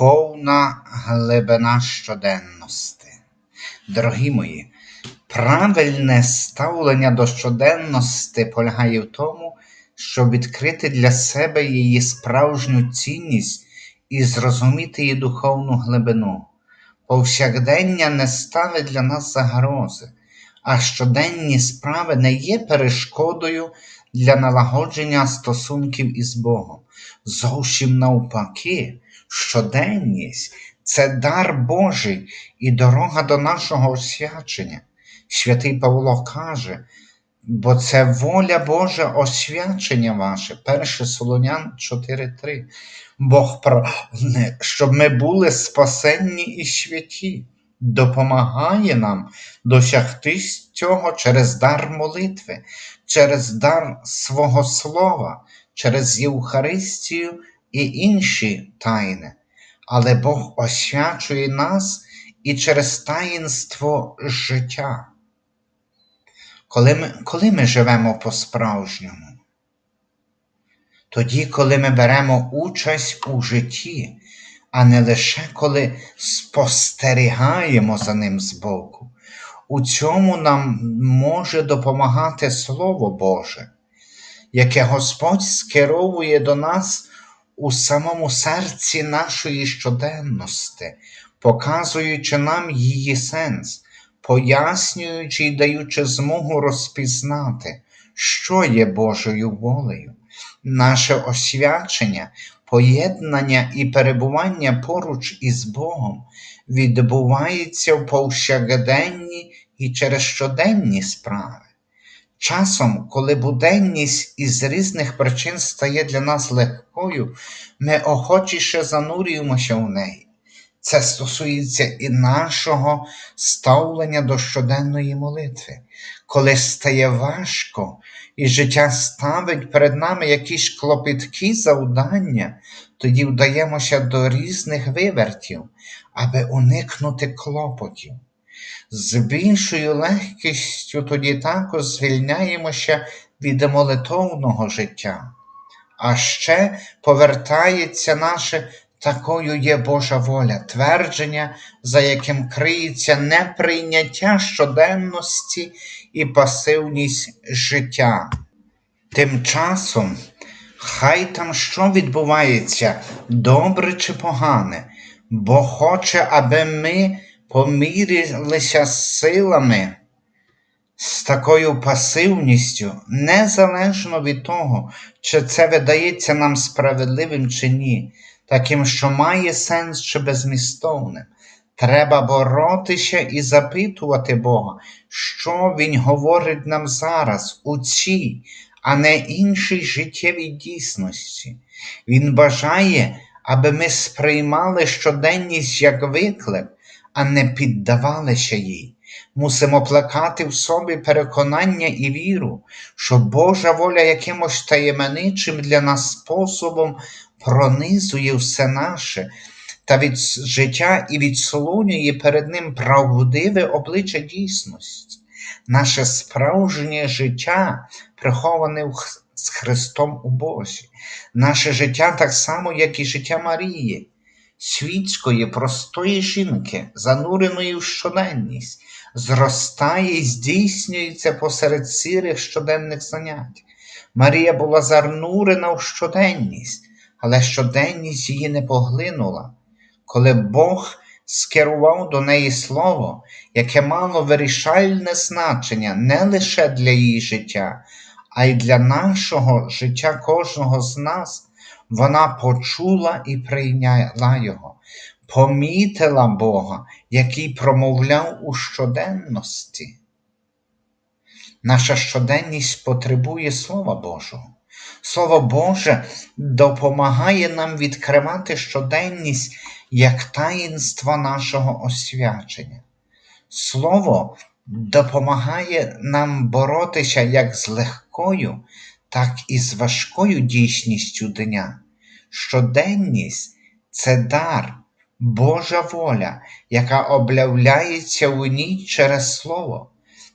повна глибина щоденності. Дорогі мої, правильне ставлення до щоденності полягає в тому, щоб відкрити для себе її справжню цінність і зрозуміти її духовну глибину. Повсякдення не ставить для нас загрози, а щоденні справи не є перешкодою для налагодження стосунків із Богом. Зовсім навпаки, щоденність це дар Божий і дорога до нашого освячення. Святий Павло каже, бо це воля Божа освячення ваше, 1 Солонян 4.3. Бог прагне, щоб ми були спасенні і святі, допомагає нам досягти цього через дар молитви, через дар свого слова, через Євхаристію і інші тайни. Але Бог освячує нас і через таїнство життя. Коли ми, коли ми живемо по-справжньому? Тоді, коли ми беремо участь у житті, а не лише коли спостерігаємо за ним збоку. У цьому нам може допомагати Слово Боже, яке Господь скеровує до нас у самому серці нашої щоденності, показуючи нам її сенс, пояснюючи і даючи змогу розпізнати, що є Божою волею, наше освячення, поєднання і перебування поруч із Богом відбувається в повсякденні і через щоденні справи. Часом, коли буденність із різних причин стає для нас легкою, ми охочіше занурюємося в неї. Це стосується і нашого ставлення до щоденної молитви. Коли стає важко, і життя ставить перед нами якісь клопіткі завдання, тоді вдаємося до різних вивертів, аби уникнути клопотів. З більшою легкістю тоді також звільняємося від молитовного життя. А ще повертається наше такою є Божа воля, твердження, за яким криється неприйняття щоденності і пасивність життя. Тим часом, хай там що відбувається, добре чи погане, бо хоче, аби ми помірилися силами, з такою пасивністю, незалежно від того, чи це видається нам справедливим чи ні, таким, що має сенс чи безмістовним. Треба боротися і запитувати Бога, що Він говорить нам зараз у цій, а не іншій життєвій дійсності. Він бажає, аби ми сприймали щоденність як виклик, а не піддавалися їй. Мусимо плекати в собі переконання і віру, що Божа воля якимось таємничим для нас способом пронизує все наше та від життя і відслонює перед Ним правдиве обличчя дійсності. Наше справжнє життя приховане з Христом у Бозі. Наше життя так само, як і життя Марії, світської, простої жінки, зануреної в щоденність, зростає і здійснюється посеред сірих щоденних занять. Марія була занурена в щоденність, але щоденність її не поглинула. Коли Бог скерував до неї слово, яке мало вирішальне значення не лише для її життя, а й для нашого життя кожного з нас, вона почула і прийняла його, помітила Бога, який промовляв у щоденності. Наша щоденність потребує Слова Божого. Слово Боже допомагає нам відкривати щоденність як таїнство нашого освячення. Слово допомагає нам боротися як з легкою, так і з важкою дійсністю дня. Щоденність це дар, Божа воля, яка облявляється у ній через Слово,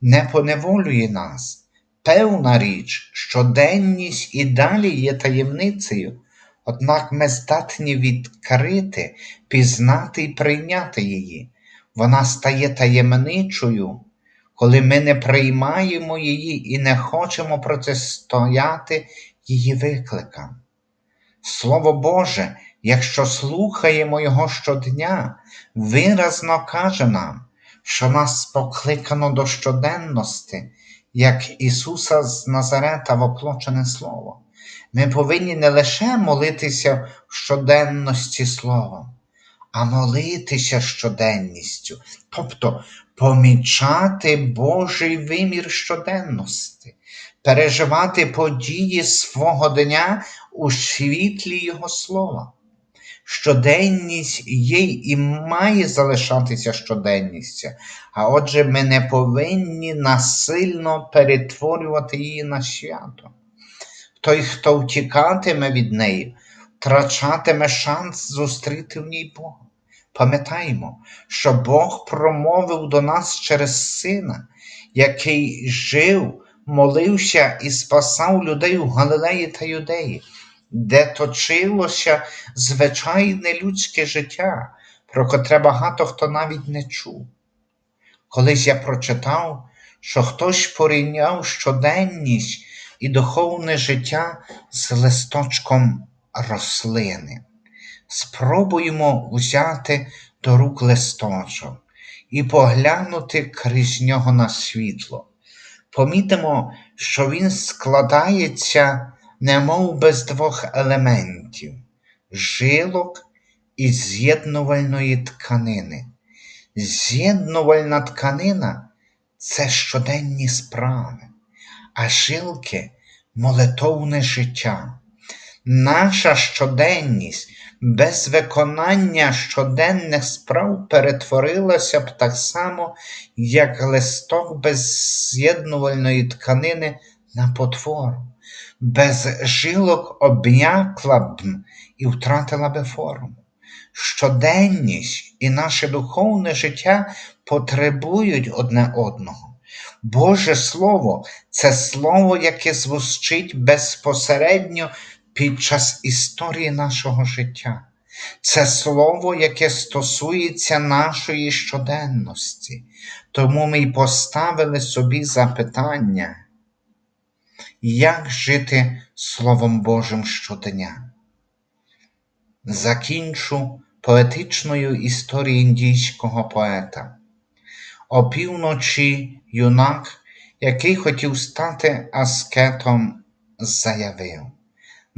не поневолює нас. Певна річ, щоденність і далі є таємницею, Однак ми здатні відкрити, пізнати і прийняти її. Вона стає таємничою, коли ми не приймаємо її і не хочемо протистояти її викликам. Слово Боже, якщо слухаємо Його щодня, виразно каже нам, що нас покликано до щоденності, як Ісуса з Назарета воплочене Слово. Ми повинні не лише молитися в щоденності Словом, а молитися щоденністю, тобто помічати Божий вимір щоденності, переживати події свого дня у світлі Його слова. Щоденність є і має залишатися щоденністю, а отже, ми не повинні насильно перетворювати її на свято. Той, хто втікатиме від неї, втрачатиме шанс зустріти в ній Бога. Пам'ятаємо, що Бог промовив до нас через Сина, який жив, молився і спасав людей у Галилеї та Юдеї, де точилося звичайне людське життя, про котре багато хто навіть не чув. Колись я прочитав, що хтось порівняв щоденність і духовне життя з листочком рослини. Спробуємо взяти до рук листочок і поглянути крізь нього на світло. Помітимо, що він складається немов би з двох елементів жилок і з'єднувальної тканини. З'єднувальна тканина це щоденні справи, а жилки молитовне життя. Наша щоденність без виконання щоденних справ перетворилася б так само, як листок без з'єднувальної тканини на потвору, без жилок обм'якла б і втратила би форму. Щоденність і наше духовне життя потребують одне одного. Боже Слово це слово, яке звучить безпосередньо під час історії нашого життя. Це слово, яке стосується нашої щоденності. Тому ми й поставили собі запитання, як жити Словом Божим щодня. Закінчу поетичною історією індійського поета. Опівночі юнак, який хотів стати аскетом, заявив: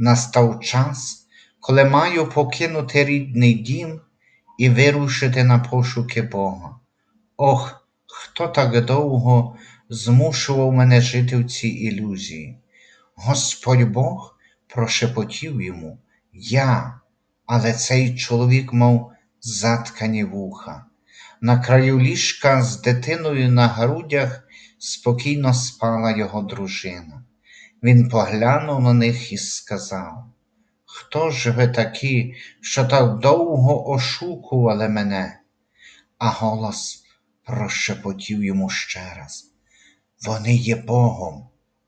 Настав час, коли маю покинути рідний дім і вирушити на пошуки Бога. Ох, хто так довго змушував мене жити в цій ілюзії? Господь Бог прошепотів йому, Я, але цей чоловік мав заткані вуха. На краю ліжка з дитиною на грудях спокійно спала його дружина. Він поглянув на них і сказав: Хто ж ви такі, що так довго ошукували мене? А голос прошепотів йому ще раз. Вони є Богом,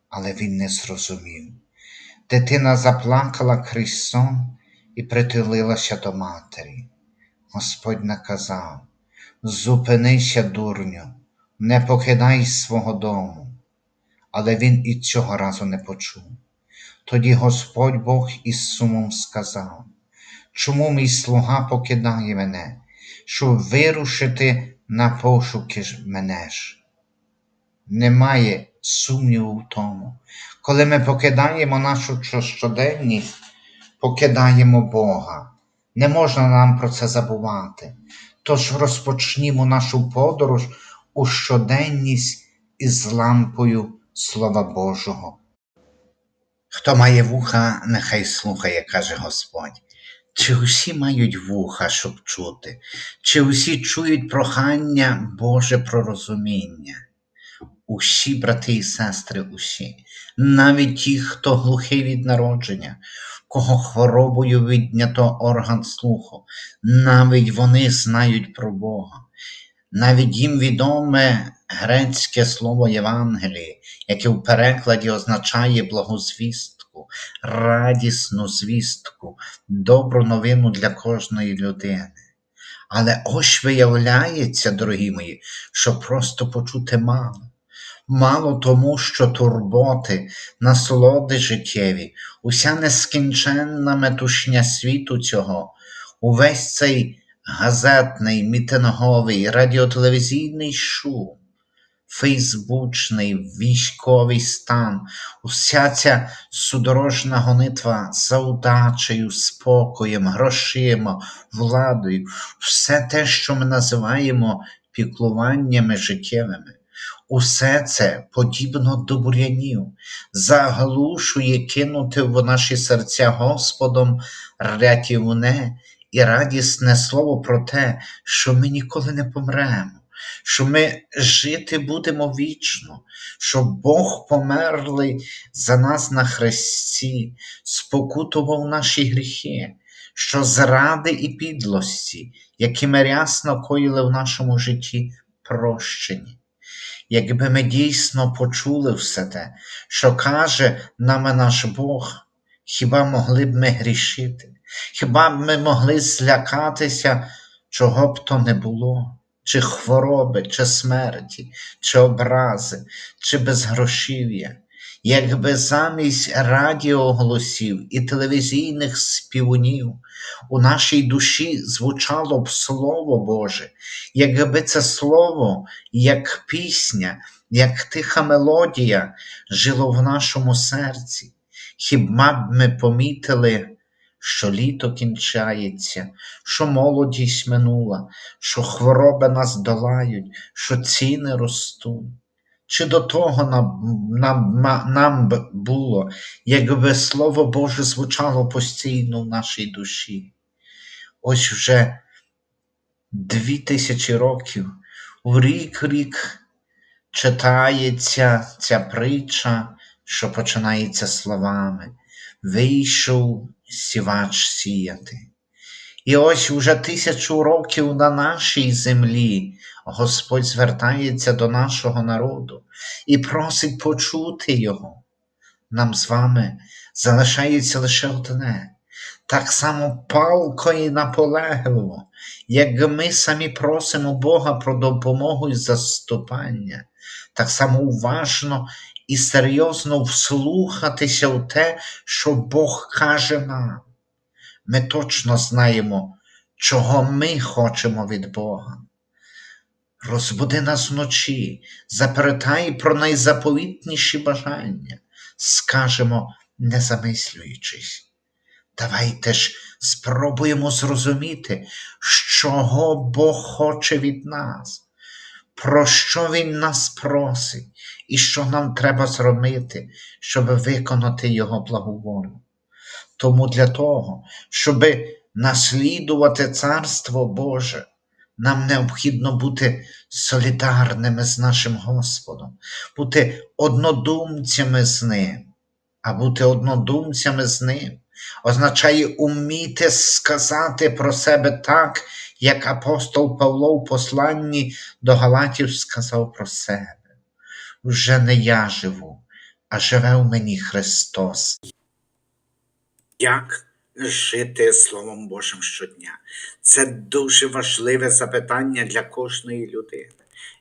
але він не зрозумів. Дитина заплакала крізь сон і притулилася до матері. Господь наказав Зупинися, дурню, не покидай свого дому. Але він і цього разу не почув. Тоді Господь Бог із сумом сказав, чому мій слуга покидає мене, щоб вирушити на пошуки ж мене ж? Немає сумніву в тому, коли ми покидаємо нашу щоденність, покидаємо Бога. Не можна нам про це забувати. Тож розпочнімо нашу подорож у щоденність із лампою Слова Божого. Хто має вуха, нехай слухає, каже Господь. Чи усі мають вуха, щоб чути, чи усі чують прохання Боже про розуміння? Усі брати і сестри, усі, навіть ті, хто глухий від народження, кого хворобою віднято орган слуху, навіть вони знають про Бога, навіть їм відоме грецьке слово Євангеліє, яке в перекладі означає благозвістку, радісну звістку, добру новину для кожної людини. Але ось виявляється, дорогі мої, що просто почути мало. Мало тому, що турботи, насолоди життєві, уся нескінченна метушня світу цього, увесь цей газетний, мітинговий, радіотелевізійний шум, фейсбучний, військовий стан, уся ця судорожна гонитва за удачею, спокоєм, грошима, владою, все те, що ми називаємо піклуваннями життєвими. Усе це, подібно до бур'янів, заглушує кинути в наші серця Господом рятівне і радісне слово про те, що ми ніколи не помремо, що ми жити будемо вічно, що Бог померлий за нас на хресті, спокутував наші гріхи, що зради і підлості, які ми рясно коїли в нашому житті, прощені. Якби ми дійсно почули все те, що каже нам наш Бог, хіба могли б ми грішити? Хіба б ми могли злякатися, чого б то не було, чи хвороби, чи смерті, чи образи, чи безгрошів'я? Якби замість радіоголосів і телевізійних співунів у нашій душі звучало б Слово Боже, якби це слово, як пісня, як тиха мелодія жило в нашому серці, хіба б ми помітили, що літо кінчається, що молодість минула, що хвороби нас долають, що ціни ростуть. Чи до того нам, нам, нам було, якби Слово Боже звучало постійно в нашій душі? Ось вже дві тисячі років, в рік рік читається ця притча, що починається словами Вийшов сівач сіяти. І ось уже тисячу років на нашій землі Господь звертається до нашого народу і просить почути Його. Нам з вами залишається лише одне, так само палко і наполегливо, як ми самі просимо Бога про допомогу і заступання, так само уважно і серйозно вслухатися в те, що Бог каже нам. Ми точно знаємо, чого ми хочемо від Бога. Розбуди нас вночі, заперетай про найзаповітніші бажання, скажемо, не замислюючись. Давайте ж спробуємо зрозуміти, чого Бог хоче від нас, про що Він нас просить, і що нам треба зробити, щоб виконати Його благоволю. Тому для того, щоб наслідувати Царство Боже, нам необхідно бути солідарними з нашим Господом, бути однодумцями з Ним, а бути однодумцями з Ним означає уміти сказати про себе так, як апостол Павло в посланні до Галатів сказав про себе. Вже не я живу, а живе в мені Христос. Як жити Словом Божим щодня? Це дуже важливе запитання для кожної людини,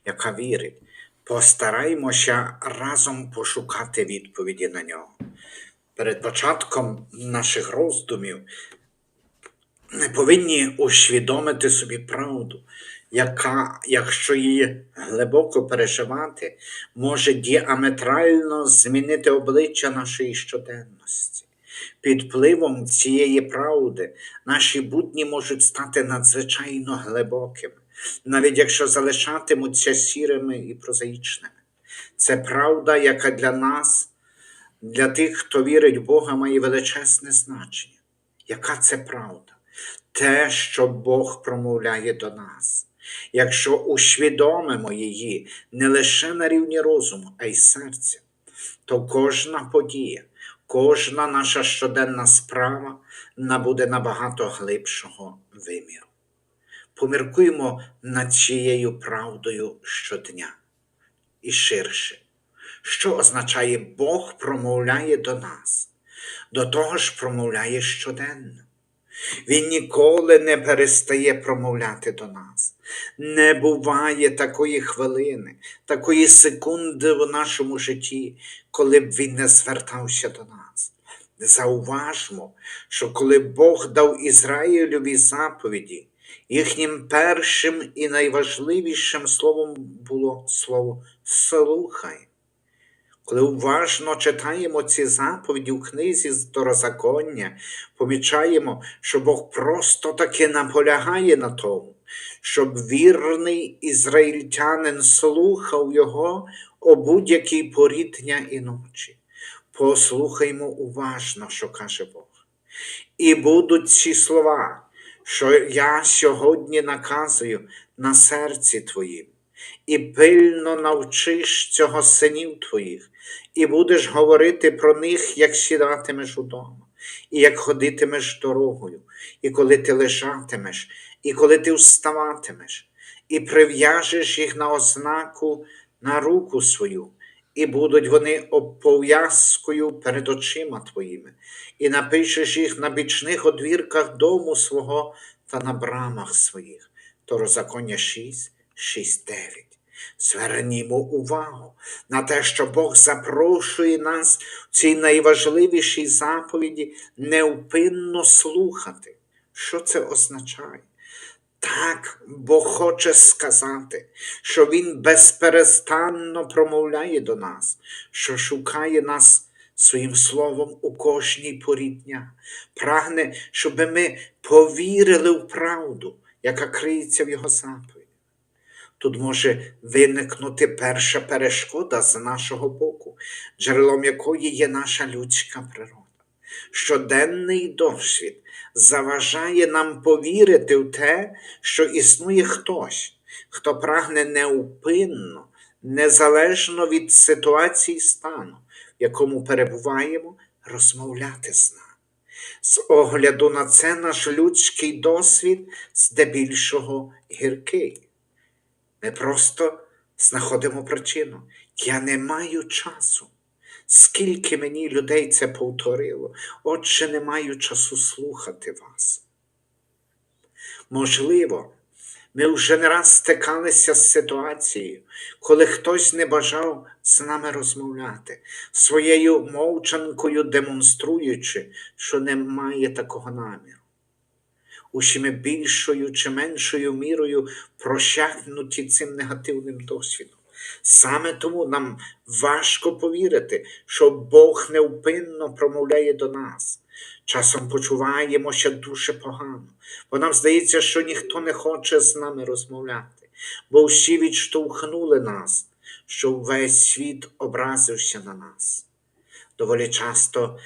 яка вірить. Постараймося разом пошукати відповіді на нього. Перед початком наших роздумів ми повинні усвідомити собі правду, яка, якщо її глибоко переживати, може діаметрально змінити обличчя нашої щоденності. Під впливом цієї правди наші будні можуть стати надзвичайно глибокими, навіть якщо залишатимуться сірими і прозаїчними. Це правда, яка для нас, для тих, хто вірить в Бога, має величезне значення. Яка це правда? Те, що Бог промовляє до нас. Якщо усвідомимо її не лише на рівні розуму, а й серця, то кожна подія, кожна наша щоденна справа набуде набагато глибшого виміру. Поміркуємо над цією правдою щодня і ширше. Що означає Бог промовляє до нас? До того ж промовляє щоденно. Він ніколи не перестає промовляти до нас. Не буває такої хвилини, такої секунди в нашому житті, коли б він не звертався до нас. Зауважмо, що коли Бог дав Ізраїлеві заповіді, їхнім першим і найважливішим словом було слово слухай. Коли уважно читаємо ці заповіді у книзі Второзаконня, помічаємо, що Бог просто таки наполягає на тому, щоб вірний ізраїльтянин слухав його о будь-якій порі дня і ночі. Послухаймо уважно, що каже Бог. І будуть ці слова, що я сьогодні наказую на серці твоїм, і пильно навчиш цього синів твоїх, і будеш говорити про них, як сідатимеш удома, і як ходитимеш дорогою, і коли ти лежатимеш, і коли ти вставатимеш, і прив'яжеш їх на ознаку на руку свою, і будуть вони обов'язкою перед очима твоїми, і напишеш їх на бічних одвірках дому свого та на брамах своїх. Второзаконня 6, 6, 9. Звернімо увагу на те, що Бог запрошує нас в цій найважливішій заповіді невпинно слухати. Що це означає? Так, Бог хоче сказати, що Він безперестанно промовляє до нас, що шукає нас своїм словом у кожній порі дня, прагне, щоб ми повірили в правду, яка криється в Його заповіді. Тут може виникнути перша перешкода з нашого боку, джерелом якої є наша людська природа. Щоденний досвід заважає нам повірити в те, що існує хтось, хто прагне неупинно, незалежно від ситуації стану, в якому перебуваємо, розмовляти з нами. З огляду на це наш людський досвід здебільшого гіркий. Ми просто знаходимо причину. Я не маю часу. Скільки мені людей це повторило, отже, не маю часу слухати вас. Можливо, ми вже не раз стикалися з ситуацією, коли хтось не бажав з нами розмовляти, своєю мовчанкою демонструючи, що не має такого наміру. Усі ми більшою чи меншою мірою прощахнуті цим негативним досвідом. Саме тому нам важко повірити, що Бог невпинно промовляє до нас. Часом почуваємося дуже погано, бо нам здається, що ніхто не хоче з нами розмовляти, бо всі відштовхнули нас, що весь світ образився на нас. Доволі часто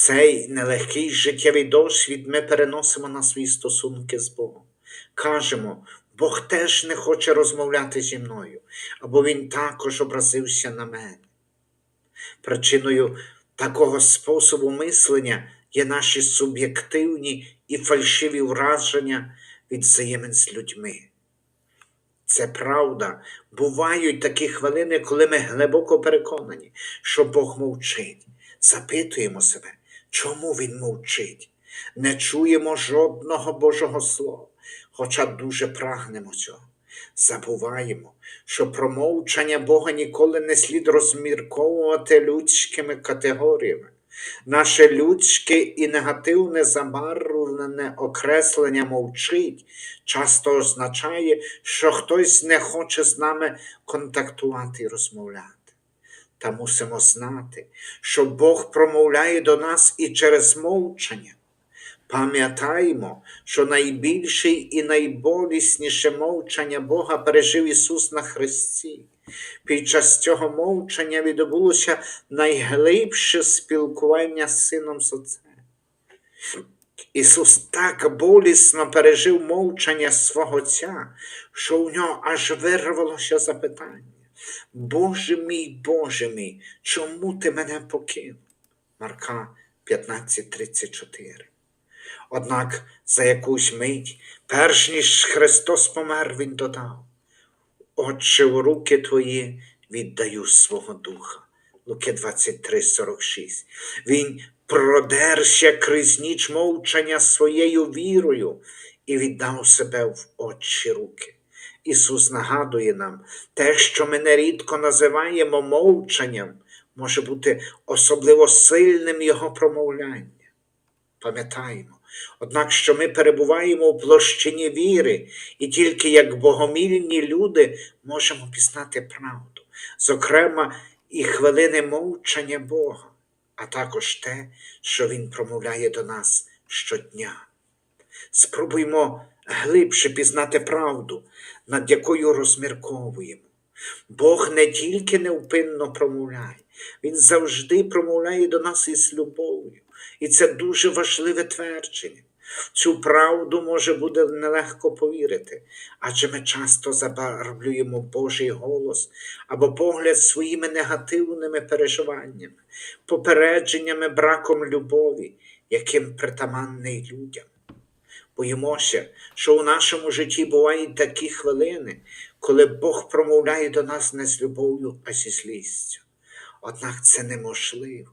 цей нелегкий життєвий досвід ми переносимо на свої стосунки з Богом. Кажемо, Бог теж не хоче розмовляти зі мною, або Він також образився на мене. Причиною такого способу мислення є наші суб'єктивні і фальшиві враження від взаємин з людьми. Це правда. Бувають такі хвилини, коли ми глибоко переконані, що Бог мовчить. Запитуємо себе, чому Він мовчить? Не чуємо жодного Божого Слова, хоча дуже прагнемо цього. Забуваємо, що про мовчання Бога ніколи не слід розмірковувати людськими категоріями. Наше людське і негативне забарвлене окреслення мовчить часто означає, що хтось не хоче з нами контактувати і розмовляти. Та мусимо знати, що Бог промовляє до нас і через мовчання. Пам'ятаймо, що найбільше і найболісніше мовчання Бога пережив Ісус на Христі. Під час цього мовчання відбулося найглибше спілкування з Сином з Отцем. Ісус так болісно пережив мовчання свого Отця, що у нього аж вирвалося запитання. Боже мій, Боже мій, чому ти мене покинув? Марка 15:34. Однак за якусь мить, перш ніж Христос помер, Він додав, Отче, в руки Твої віддаю свого духа. Луки 23:46. Він продерся крізь ніч мовчання своєю вірою і віддав себе в очі руки. Ісус нагадує нам, те, що ми нерідко називаємо мовчанням, може бути особливо сильним Його промовляння. Пам'ятаємо, однак, що ми перебуваємо в площині віри, і тільки як богомільні люди можемо пізнати правду, зокрема, і хвилини мовчання Бога, а також те, що Він промовляє до нас щодня. Спробуймо глибше пізнати правду, над якою розмірковуємо. Бог не тільки невпинно промовляє, Він завжди промовляє до нас із любов'ю. І це дуже важливе твердження. Цю правду може буде нелегко повірити, адже ми часто забарвлюємо Божий голос або погляд своїми негативними переживаннями, попередженнями браком любові, яким притаманний людям. Боїмося, що у нашому житті бувають такі хвилини, коли Бог промовляє до нас не з любов'ю, а зі злістю. Однак це неможливо.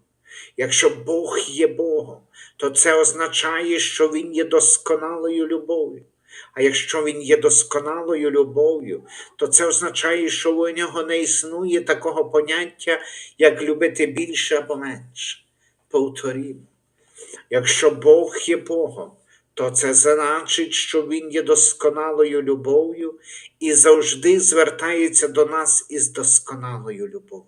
Якщо Бог є Богом, то це означає, що Він є досконалою любов'ю. А якщо Він є досконалою любов'ю, то це означає, що у нього не існує такого поняття, як любити більше або менше. Повторімо. Якщо Бог є Богом, то це значить, що Він є досконалою любов'ю і завжди звертається до нас із досконалою любов'ю.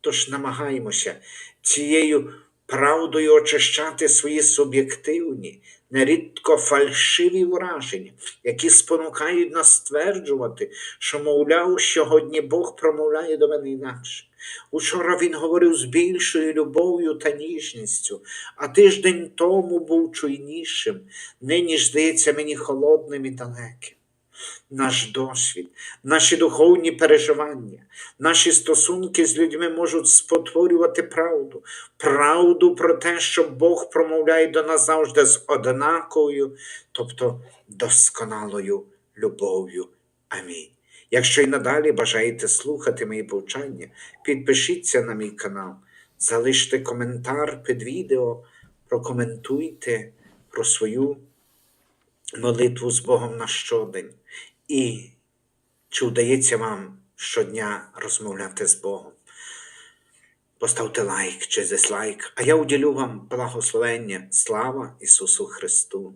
Тож намагаємося цією правдою очищати свої суб'єктивні, нерідко фальшиві враження, які спонукають нас стверджувати, що, мовляв, сьогодні Бог промовляє до мене інакше. Учора він говорив з більшою любов'ю та ніжністю, а тиждень тому був чуйнішим, нині ж здається мені холодним і далеким. Наш досвід, наші духовні переживання, наші стосунки з людьми можуть спотворювати правду, правду про те, що Бог промовляє до нас завжди з однаковою, тобто досконалою любов'ю. Амінь. Якщо й надалі бажаєте слухати мої повчання, підпишіться на мій канал, залиште коментар під відео, прокоментуйте про свою молитву з Богом на щодень. І чи вдається вам щодня розмовляти з Богом? Поставте лайк чи дизлайк, а я уділю вам благословення. Слава Ісусу Христу!